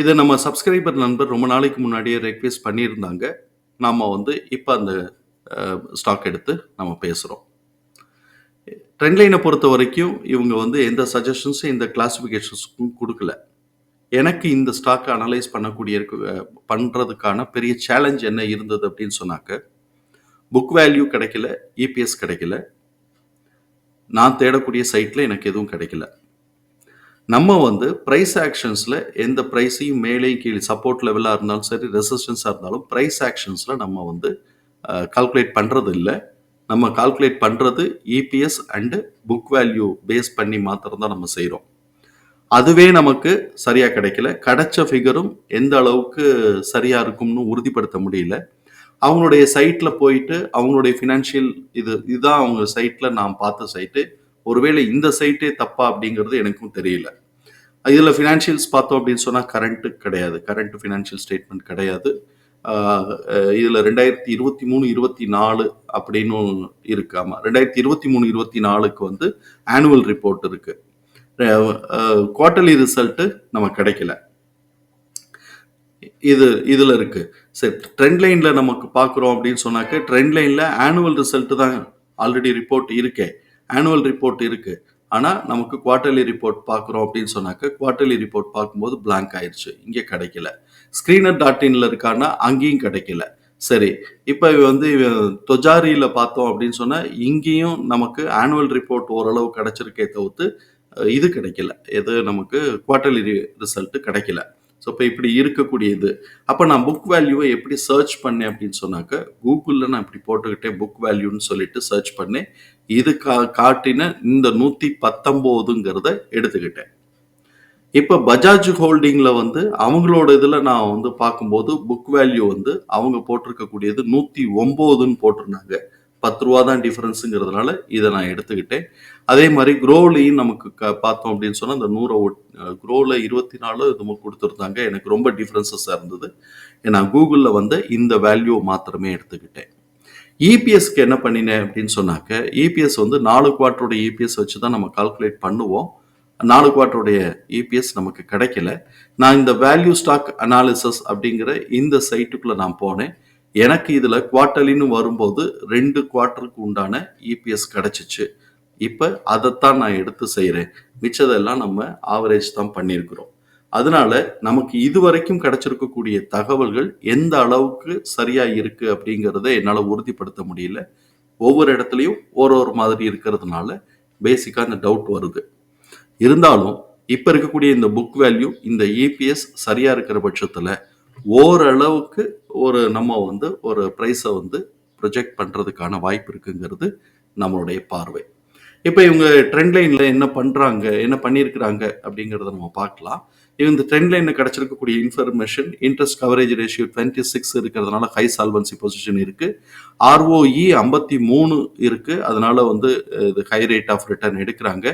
இதை நம்ம சப்ஸ்கிரைபர் நண்பர் ரொம்ப நாளைக்கு முன்னாடியே ரெக்வெஸ்ட் பண்ணியிருந்தாங்க. நாம் வந்து இப்போ அந்த ஸ்டாக் எடுத்து நம்ம பேசுகிறோம் ட்ரெண்ட் லைனை பொறுத்த வரைக்கும் இவங்க வந்து எந்த சஜஷன்ஸும் இந்த கிளாஸிஃபிகேஷன்ஸுக்கும் கொடுக்கல. எனக்கு இந்த ஸ்டாக்கை அனலைஸ் பண்ணக்கூடிய பண்ணுறதுக்கான பெரிய சேலஞ்ச் என்ன இருந்தது அப்படின்னு சொன்னாக்க புக் வேல்யூ கிடைக்கல இபிஎஸ் கிடைக்கல. நான் தேடக்கூடிய சைட்டில் எனக்கு எதுவும் கிடைக்கல. நம்ம வந்து ப்ரைஸ் ஆக்ஷன்ஸில் எந்த ப்ரைஸையும் மேலேயும் கீழே சப்போர்ட் லெவலாக இருந்தாலும் சரி ரெசிஸ்டன்ஸாக இருந்தாலும் ப்ரைஸ் ஆக்ஷன்ஸில் நம்ம வந்து கால்குலேட் பண்ணுறது இல்லை நம்ம கால்குலேட் பண்ணுறது EPS and book value base பண்ணி மாத்திரம் தான் நம்ம செய்கிறோம் அதுவே நமக்கு சரியாக கிடைக்கல. கிடைச்ச ஃபிகரும் எந்த அளவுக்கு சரியாக இருக்கும்னு உறுதிப்படுத்த முடியல. அவங்களுடைய சைட்டில் போயிட்டு அவங்களுடைய ஃபினான்ஷியல் இது இதுதான் அவங்க சைட்டில் நான் பார்த்த சைட்டு ஒருவேளை இந்த சைட்டே தப்பா அப்படிங்கிறது எனக்கும் தெரியல. இதில் ஃபினான்ஷியல்ஸ் பார்த்தோம் அப்படின்னு சொன்னால் கரண்ட்டு கிடையாது. கரண்ட் ஃபினான்ஷியல் ஸ்டேட்மெண்ட் கிடையாது. இதில் ரெண்டாயிரத்தி இருபத்தி மூணு இருபத்தி நாலு அப்படின்னு இருக்கு. ஆமா ரெண்டாயிரத்தி இருபத்தி மூணு இருபத்தி நாலுக்கு வந்து ஆனுவல் ரிப்போர்ட் இருக்கு. குவார்டர்லி ரிசல்ட்டு நமக்கு கிடைக்கல. இது இதில் இருக்கு. சரி ட்ரெண்ட் லைனில் நமக்கு பார்க்குறோம் அப்படின்னு சொன்னாக்க ட்ரெண்ட் லைனில் ஆனுவல் ரிசல்ட்டு தான் ஆல்ரெடி ரிப்போர்ட் இருக்கே. ஆனுவல் ரிப்போர்ட் இருக்குது ஆனால் நமக்கு குவார்ட்டர்லி ரிப்போர்ட் பார்க்குறோம் அப்படின்னு சொன்னாக்க குவார்ட்டர்லி ரிப்போர்ட் பார்க்கும்போது பிளாங்க் ஆயிடுச்சு இங்கே கிடைக்கல. ஸ்க்ரீனர் டாட் இன்ல இருக்கான்னா அங்கேயும் கிடைக்கல. சரி இப்போ வந்து தொஜாரியில் பார்த்தோம் அப்படின்னு சொன்னால் இங்கேயும் நமக்கு ஆனுவல் ரிப்போர்ட் ஓரளவு கிடைச்சிருக்கே தவிர்த்து இது கிடைக்கல. எது நமக்கு குவார்ட்டர்லி ரிசல்ட்டு கிடைக்கல. ஸோ இப்போ இப்படி இருக்கக்கூடியது. அப்போ நான் புக் வேல்யூவை எப்படி சர்ச் பண்ணேன் அப்படின்னு சொன்னாக்க கூகுளில் நான் இப்படி போட்டுக்கிட்டேன் புக் வேல்யூன்னு சொல்லிட்டு சர்ச் பண்ணேன் இது கா காட்டின இந்த நூற்றி பத்தொம்போதுங்கிறத எடுத்துக்கிட்டேன். இப்போ பஜாஜ் ஹோல்டிங்கில் வந்து அவங்களோட இதில் நான் வந்து பார்க்கும்போது புக் வேல்யூ வந்து அவங்க போட்டிருக்கக்கூடியது நூற்றி ஒம்போதுன்னு போட்டிருந்தாங்க. பத்து ரூபா தான் டிஃப்ரென்ஸுங்கிறதுனால இதை நான் எடுத்துக்கிட்டேன். அதே மாதிரி குரோலையும் நமக்கு க பார்த்தோம் அப்படின்னு சொன்னால் அந்த நூறை ஒட் குரோவில் இருபத்தி நாலு இதுவும் கொடுத்துருந்தாங்க. எனக்கு ரொம்ப டிஃப்ரென்சஸாக இருந்தது. நான் கூகுளில் வந்து இந்த வேல்யூ மாத்திரமே எடுத்துக்கிட்டேன். இபிஎஸ்க்கு என்ன பண்ணினேன் அப்படின்னு சொன்னாக்க இபிஎஸ் வந்து நாலு குவார்ட்டருடைய இபிஎஸ் வச்சு தான் நம்ம கால்குலேட் பண்ணுவோம். நாலு குவார்ட்டருடைய இபிஎஸ் நமக்கு கிடைக்கல. நான் இந்த வேல்யூ ஸ்டாக் அனாலிசஸ் அப்படிங்கிற இந்த சைட்டுக்குள்ளே நான் போனேன். எனக்கு இதில் குவார்ட்டர்லின்னு வரும்போது ரெண்டு குவார்ட்டருக்கு உண்டான இபிஎஸ் கிடச்சிச்சு. இப்போ அதைத்தான் நான் எடுத்து செய்கிறேன் மிச்சதெல்லாம் நம்ம ஆவரேஜ் தான் பண்ணியிருக்கிறோம். அதனால நமக்கு இதுவரைக்கும் கிடைச்சிருக்கக்கூடிய தகவல்கள் எந்த அளவுக்கு சரியா இருக்கு அப்படிங்கிறத என்னால் உறுதிப்படுத்த முடியல. ஒவ்வொரு இடத்துலையும் ஒரு ஒரு மாதிரி இருக்கிறதுனால பேசிக்காக அந்த டவுட் வருது. இருந்தாலும் இப்போ இருக்கக்கூடிய இந்த புக் வேல்யூ இந்த இபிஎஸ் சரியா இருக்கிற பட்சத்தில் ஓரளவுக்கு ஒரு நம்ம வந்து ஒரு ப்ரைஸை வந்து ப்ரொஜெக்ட் பண்ணுறதுக்கான வாய்ப்பு இருக்குங்கிறது நம்மளுடைய பார்வை. இப்போ இவங்க ட்ரெண்ட் லைனில் என்ன பண்ணுறாங்க என்ன பண்ணியிருக்கிறாங்க அப்படிங்கிறத நம்ம பார்க்கலாம். இவங்க இந்த ட்ரெண்ட் லைனில் கிடச்சிருக்கக்கூடிய information interest coverage ratio twenty six இருக்கிறதுனால ஹை சால்வன்சி பொசிஷன் இருக்குது ஆர்ஓஇ ஐம்பத்தி மூணு இருக்குது அதனால வந்து இது ஹை ரேட் ஆஃப் ரிட்டர்ன் எடுக்கிறாங்க.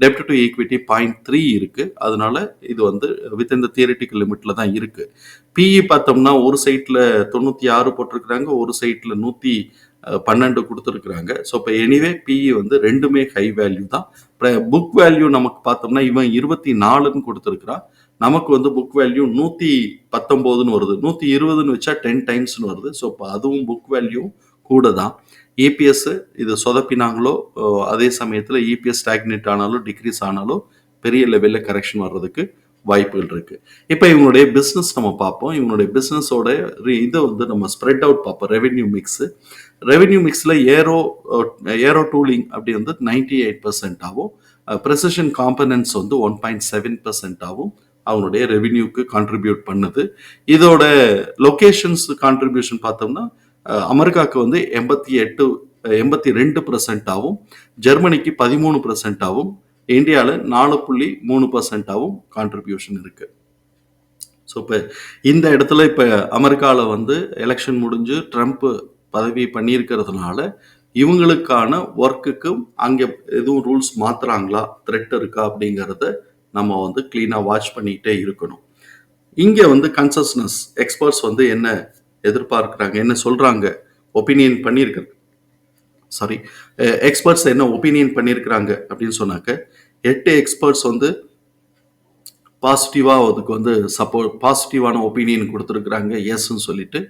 டெப்ட் டு ஈக்விட்டி பாயிண்ட் த்ரீ இருக்குது அதனால இது வந்து வித் இந்த தியரிட்டிக்கல் லிமிட்டில் தான் இருக்குது பிஇ பார்த்தோம்னா ஒரு சைட்டில் தொண்ணூற்றி ஆறு போட்டிருக்கிறாங்க ஒரு சைட்டில் நூற்றி பன்னெண்டு கொடுத்துருக்குறாங்க. ஸோ இப்போ எனிவே பிஇ வந்து ரெண்டுமே ஹை வேல்யூ தான். புக் வேல்யூ நமக்கு பார்த்தோம்னா இவன் இருபத்தி நாலுன்னு கொடுத்துருக்குறான் நமக்கு வந்து புக் வேல்யூ நூற்றி பத்தொம்போதுன்னு வருது. நூற்றி இருபதுன்னு வச்சா டென் டைம்ஸ்னு வருது. ஸோ இப்போ அதுவும் புக் வேல்யூ கூட தான் இபிஎஸ் இது சொதப்பினாங்களோ அதே சமயத்தில் இபிஎஸ் ஸ்டாக்னேட் ஆனாலும் டிக்ரீஸ் ஆனாலும் பெரிய லெவலில் கரெக்ஷன் வர்றதுக்கு வாய்ப்புகள் இருக்கு. இப்போ இவங்களுடைய பிஸ்னஸ் நம்ம பார்ப்போம். இவங்களுடைய பிஸ்னஸோட இதை வந்து நம்ம ஸ்ப்ரெட் அவுட் பார்ப்போம். ரெவென்யூ மிக்ஸு ரெவென்யூ மிக்ஸில் ஏரோ ஏரோ டூலிங் அப்படி வந்து நைன்டி எயிட் பர்சன்டாகவும் ப்ரெசிஷன் காம்பனன்ஸ் வந்து ஒன் பாயிண்ட் செவன் பர்சன்டாகவும் அவங்களுடைய ரெவென்யூக்கு கான்ட்ரிபியூட் பண்ணுது. இதோட லொகேஷன்ஸ் கான்ட்ரிபியூஷன் பார்த்தோம்னா அமெரிக்காவுக்கு வந்து எண்பத்தி எட்டு எண்பத்தி ரெண்டு பர்சன்டாகவும் ஜெர்மனிக்கு பதிமூணு பர்சன்டாகவும் இந்தியாவில் நாலு புள்ளி மூணு பர்சன்டாகவும் கான்ட்ரிபியூஷன் இருக்குது ஸோ இப்போ இந்த இடத்துல இப்போ அமெரிக்காவில் வந்து எலெக்ஷன் முடிஞ்சு ட்ரம்ப் பதவி பண்ணியிருக்கிறதுனால இவங்களுக்கான ஒர்க்குக்கும் அங்கே எதுவும் ரூல்ஸ் மாற்றுறாங்களா த்ரெட் இருக்கா? அப்படிங்கிறத நம்ம வந்து க்ளீனாக வாட்ச் பண்ணிக்கிட்டே இருக்கணும். இங்கே வந்து கன்சஸ்னஸ் எக்ஸ்பர்ட்ஸ் வந்து என்ன எதிர்பார்க்குறாங்க? என்ன சொல்கிறாங்க ஒப்பீனியன் பண்ணியிருக்காங்க சாரி எக்ஸ்பர்ட்ஸ் என்ன ஒப்பீனியன் பண்ணியிருக்கிறாங்க அப்படின்னு சொன்னாக்க எட்டு எக்ஸ்பர்ட்ஸ் வந்து பாசிட்டிவாக அதுக்கு வந்து சப்போர்ட் பாசிட்டிவான ஒப்பீனியன் கொடுத்துருக்குறாங்க எஸ்ன்னு சொல்லிட்டு.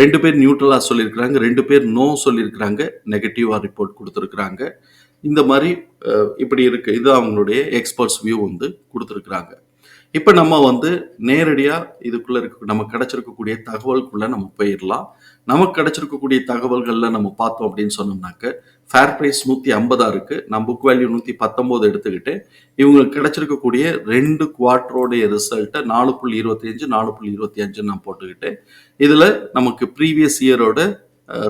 ரெண்டு பேர் நியூட்ரலாக சொல்லியிருக்கிறாங்க ரெண்டு பேர் நோ சொல்லியிருக்கிறாங்க நெகட்டிவாக ரிப்போர்ட் கொடுத்துருக்குறாங்க. இந்த மாதிரி இப்படி இருக்கு. இது அவங்களுடைய எக்ஸ்பர்ட்ஸ் வியூ வந்து கொடுத்துருக்குறாங்க. இப்போ நம்ம வந்து நேரடியாக இதுக்குள்ளே இருக்க நமக்கு கிடைச்சிருக்கக்கூடிய தகவலுக்குள்ளே நம்ம போயிடலாம். நமக்கு கிடைச்சிருக்கக்கூடிய தகவல்களில் நம்ம பார்த்தோம் அப்படின்னு சொன்னோம்னாக்க ஃபேர் ப்ரைஸ் நூற்றி ஐம்பதா இருக்குது நான் புக் வேல்யூ நூற்றி பத்தொம்போது எடுத்துக்கிட்டு இவங்களுக்கு கிடைச்சிருக்கக்கூடிய ரெண்டு குவார்ட்டரோடைய ரிசல்ட்டை நாலு புள்ளி இருபத்தஞ்சு நாலு புள்ளி இருபத்தி அஞ்சுன்னு நான் போட்டுக்கிட்டு இதில் நமக்கு ப்ரீவியஸ் இயரோட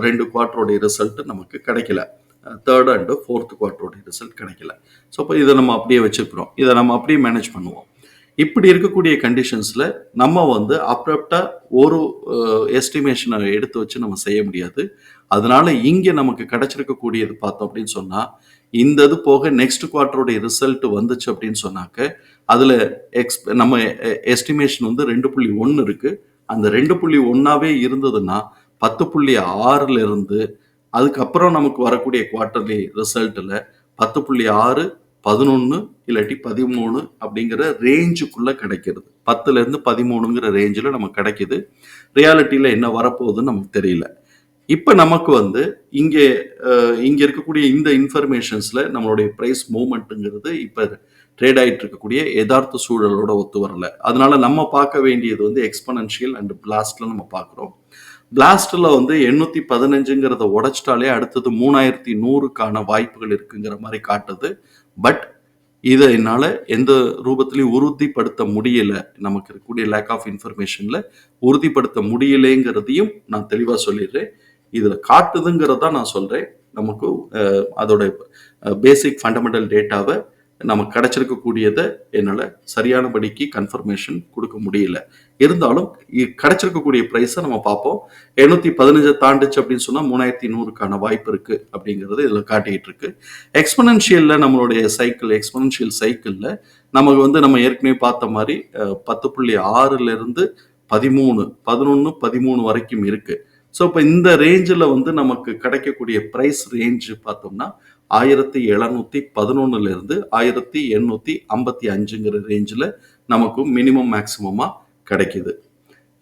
ரெண்டு குவார்ட்டரோடைய ரிசல்ட்டு நமக்கு கிடைக்கல. தேர்ட் அண்டு ஃபோர்த் குவார்ட்டரோடைய ரிசல்ட் கிடைக்கல. ஸோ இப்போ இதை நம்ம அப்படியே வச்சுக்கிறோம். இதை நம்ம அப்படியே மேனேஜ் பண்ணுவோம். இப்படி இருக்கக்கூடிய கண்டிஷன்ஸில் நம்ம வந்து அப்ரப்டாக ஒரு எஸ்டிமேஷனை எடுத்து வச்சு நம்ம செய்ய முடியாது. அதனால இங்கே நமக்கு கிடைச்சிருக்கக்கூடியது பார்த்தோம் அப்படின்னு சொன்னால் இந்த இது போக நெக்ஸ்ட் குவார்ட்டருடைய ரிசல்ட் வந்துச்சு அப்படின்னு சொன்னாக்க அதில் எக்ஸ் நம்ம எஸ்டிமேஷன் வந்து ரெண்டு புள்ளி ஒன்று இருக்குது அந்த ரெண்டு புள்ளி ஒன்றாவே இருந்ததுன்னா பத்து புள்ளி ஆறுலேருந்து அதுக்கப்புறம் நமக்கு வரக்கூடிய குவார்ட்டர்லி ரிசல்ட்டில் பத்து புள்ளி ஆறு பதினொன்று இல்லாட்டி பதிமூணு அப்படிங்கிற ரேஞ்சுக்குள்ளே கிடைக்கிறது. பத்துலேருந்து பதிமூணுங்கிற ரேஞ்சில் நமக்கு கிடைக்கிது. ரியாலிட்டியில் என்ன வரப்போகுதுன்னு நமக்கு தெரியல. இப்போ நமக்கு வந்து இங்கே இங்கே இருக்கக்கூடிய இந்த இன்ஃபர்மேஷன்ஸில் நம்மளுடைய ப்ரைஸ் மூவ்மெண்ட்டுங்கிறது இப்போ ட்ரேட் ஆகிட்டு இருக்கக்கூடிய யதார்த்த சூழலோட ஒத்து வரல. அதனால நம்ம பார்க்க வேண்டியது வந்து எக்ஸ்பனன்ஷியல் அண்ட் பிளாஸ்டில் நம்ம பார்க்குறோம். பிளாஸ்டில் வந்து எண்ணூத்தி பதினஞ்சுங்கிறத உடைச்சிட்டாலே அடுத்தது மூணாயிரத்தி நூறுக்கான வாய்ப்புகள் இருக்குங்கிற மாதிரி காட்டுது. பட் இதை என்னால் எந்த ரூபத்திலையும் உறுதிப்படுத்த முடியலை. நமக்கு இருக்கக்கூடிய லேக் ஆஃப் இன்ஃபர்மேஷனில் உறுதிப்படுத்த முடியலைங்கிறதையும் நான் தெளிவாக சொல்லிடுறேன். இதில் காட்டுதுங்கிறதா நான் சொல்கிறேன் நமக்கு அதோட பேசிக் ஃபண்டமெண்டல் டேட்டாவை நமக்கு கிடைச்சிருக்கக்கூடியதை என்னால் சரியானபடிக்கு கன்ஃபர்மேஷன் கொடுக்க முடியல. இருந்தாலும் இ- கிடைச்சிருக்கக்கூடிய ப்ரைஸை நம்ம பார்ப்போம். எழுநூத்தி பதினஞ்சை தாண்டுச்சு அப்படின்னு சொன்னால் மூணாயிரத்தி நூறுக்கான வாய்ப்பு இருக்கு அப்படிங்கிறது இதில் காட்டிக்கிட்டு இருக்கு. எக்ஸ்பனன்ஷியலில் நம்மளுடைய சைக்கிள் எக்ஸ்பனன்ஷியல் சைக்கிளில் நமக்கு வந்து நம்ம ஏற்கனவே பார்த்த மாதிரி பத்து புள்ளி ஆறுல இருந்து பதிமூணு பதினொன்று பதிமூணு வரைக்கும் இருக்கு. ஸோ இப்போ இந்த ரேஞ்சில் வந்து நமக்கு கிடைக்கக்கூடிய ப்ரைஸ் ரேஞ்சு பார்த்தோம்னா ஆயிரத்தி எழுநூத்தி பதினொன்னுல இருந்து ஆயிரத்தி எண்ணூத்தி ஐம்பத்தி அஞ்சுங்கிற ரேஞ்சில் நமக்கு மினிமம் மேக்சிமமாக கிடைக்குது.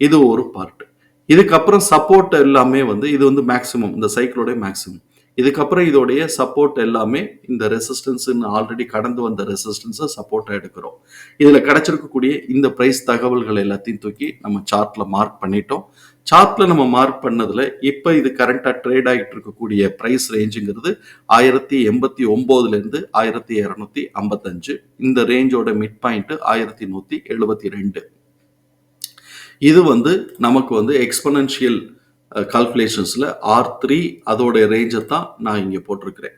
இது ஒரு பார்ட் இதுக்கப்புறம் சப்போர்ட் எல்லாமே வந்து இது வந்து மேக்சிமம் இந்த சைக்கிளோட மேக்சிமம் இதுக்கப்புறம் இதோடைய சப்போர்ட் எல்லாமே இந்த ரெசிஸ்டன்ஸ் ஆல்ரெடி கடந்து வந்த ரெசிஸ்டன்ஸை சப்போர்ட்டாக எடுக்கிறோம். இதில் கிடைச்சிருக்கக்கூடிய இந்த ப்ரைஸ் தகவல்கள் எல்லாத்தையும் தூக்கி நம்ம சார்ட்டில் மார்க் பண்ணிட்டோம். சார்ட்ல நம்ம மார்க் பண்ணதுல இப்போ இது கரண்டாக ட்ரேட் ஆகிட்டு இருக்கக்கூடிய ப்ரைஸ் ரேஞ்சுங்கிறது ஆயிரத்தி எண்பத்தி ஒம்போதுலேருந்து ஆயிரத்தி இரநூத்தி ஐம்பத்தஞ்சு. இந்த ரேஞ்சோட மிட் பாயிண்ட் ஆயிரத்தி நூற்றி எழுபத்தி ரெண்டு. இது வந்து நமக்கு வந்து எக்ஸ்பனன்ஷியல் கால்குலேஷன்ஸில் ஆர் த்ரீ அதோட ரேஞ்சை தான் நான் இங்கே போட்டிருக்கிறேன்.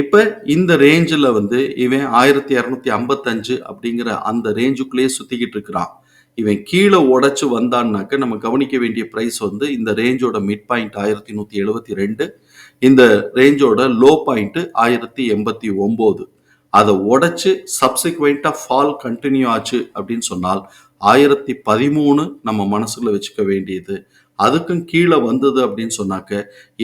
இப்போ இந்த ரேஞ்சில் வந்து இவன் ஆயிரத்தி இரநூத்தி ஐம்பத்தஞ்சு அப்படிங்கிற அந்த ரேஞ்சுக்குள்ளேயே சுற்றிக்கிட்டு இருக்கிறான். இவன் கீழே உடைச்சு வந்தான்னாக்க நம்ம கவனிக்க வேண்டிய ப்ரைஸ் வந்து இந்த ரேஞ்சோட மிட் பாயிண்ட் ஆயிரத்தி நூற்றி எழுபத்தி ரெண்டு இந்த ரேஞ்சோட லோ பாயிண்ட்டு ஆயிரத்தி எண்பத்தி ஒம்போது. அதை உடைச்சு சப்சிக்வெண்ட்டாக ஃபால் கண்டினியூ ஆச்சு அப்படின்னு சொன்னால் ஆயிரத்தி பதிமூணு நம்ம மனசுல வச்சுக்க வேண்டியது. அதுக்கும் கீழே வந்தது அப்படின்னு சொன்னாக்க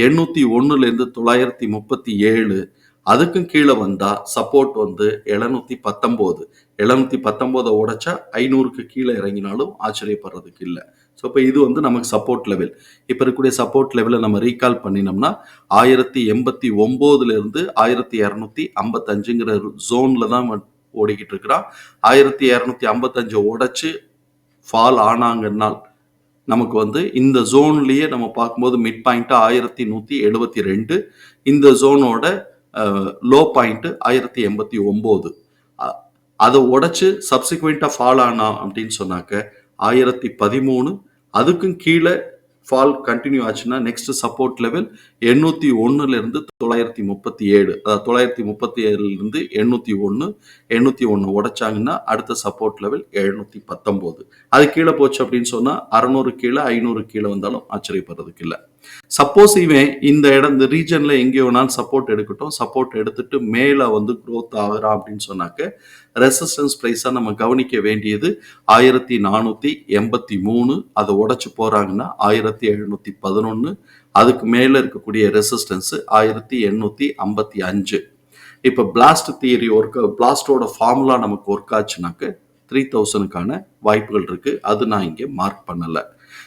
எண்ணூத்தி ஒன்றுலேருந்து இருந்து தொள்ளாயிரத்தி முப்பத்தி ஏழு அதுக்கும் கீழே வந்தா சப்போர்ட் வந்து எழுநூத்தி பத்தொம்போது. எழுநூத்தி பத்தொம்போதை உடைச்சா ஐநூறுக்கு கீழே இறங்கினாலும் ஆச்சரியப்படுறதுக்கு இல்லை. ஸோ இப்போ இது வந்து நமக்கு சப்போர்ட் லெவல் இப்போ இருக்கக்கூடிய சப்போர்ட் லெவலை நம்ம ரீகால் பண்ணினோம்னா ஆயிரத்தி எண்பத்தி ஒம்போதுலேருந்து ஆயிரத்தி இரநூத்தி ஐம்பத்தஞ்சுங்கிற ஜோனில் தான் ஓடிக்கிட்டு இருக்கிறான். ஆயிரத்தி இரநூத்தி ஐம்பத்தஞ்சு உடைச்சு ஃபால் ஆனாங்கன்னால் நமக்கு வந்து இந்த ஜோன்லேயே நம்ம பார்க்கும்போது மிட் பாயிண்ட்டு ஆயிரத்தி நூற்றி எழுபத்தி ரெண்டு இந்த ஜோனோட லோ பாயிண்ட்டு ஆயிரத்தி எண்பத்தி ஒம்பது. அதை உடைச்சு சப்சிக்வெண்ட்டாக ஃபால் ஆனா அப்படின்னு சொன்னாக்க ஆயிரத்தி பதிமூணு அதுக்கும் கீழே ஃபால் கண்டினியூ ஆச்சுன்னா நெக்ஸ்ட் சப்போர்ட் லெவல் எண்ணூற்றி ஒன்றுலேருந்து தொள்ளாயிரத்தி முப்பத்தி ஏழு. அதாவது தொள்ளாயிரத்தி முப்பத்தி ஏழுலேருந்து எண்ணூற்றி ஒன்று எண்ணூற்றி ஒன்று உடைச்சாங்கன்னா அடுத்த சப்போர்ட் லெவல் எழுநூற்றி பத்தொம்போது. அது கீழே போச்சு அப்படின்னு சொன்னால் அறநூறு கீழே ஐநூறு கீழே வந்தாலும் ஆச்சரியப்படுறதுக்கு இல்லை. சப்போஸ் இவன் இந்த இடம் இந்த ரீஜனில் எங்கே வேணாலும் சப்போர்ட் எடுக்கட்டும். சப்போர்ட் எடுத்துட்டு மேலே வந்து க்ரோத் ஆகுறான் அப்படின்னு சொன்னாக்க ரெசிஸ்டன்ஸ் ப்ரைஸாக நம்ம கவனிக்க வேண்டியது ஆயிரத்தி நானூற்றி எண்பத்தி மூணு. அதை உடச்சி போகிறாங்கன்னா ஆயிரத்தி எழுநூற்றி பதினொன்று அதுக்கு மேலே இருக்கக்கூடிய ரெசிஸ்டன்ஸு ஆயிரத்தி எண்ணூற்றி ஐம்பத்தி அஞ்சு. இப்போ பிளாஸ்ட் தியரி ஒர்க் பிளாஸ்டோட ஃபார்முலா நமக்கு ஒர்க் ஆச்சுனாக்க த்ரீ தௌசண்ட்க்கான வாய்ப்புகள் இருக்குது அது நான் இங்கே மார்க் பண்ணலை.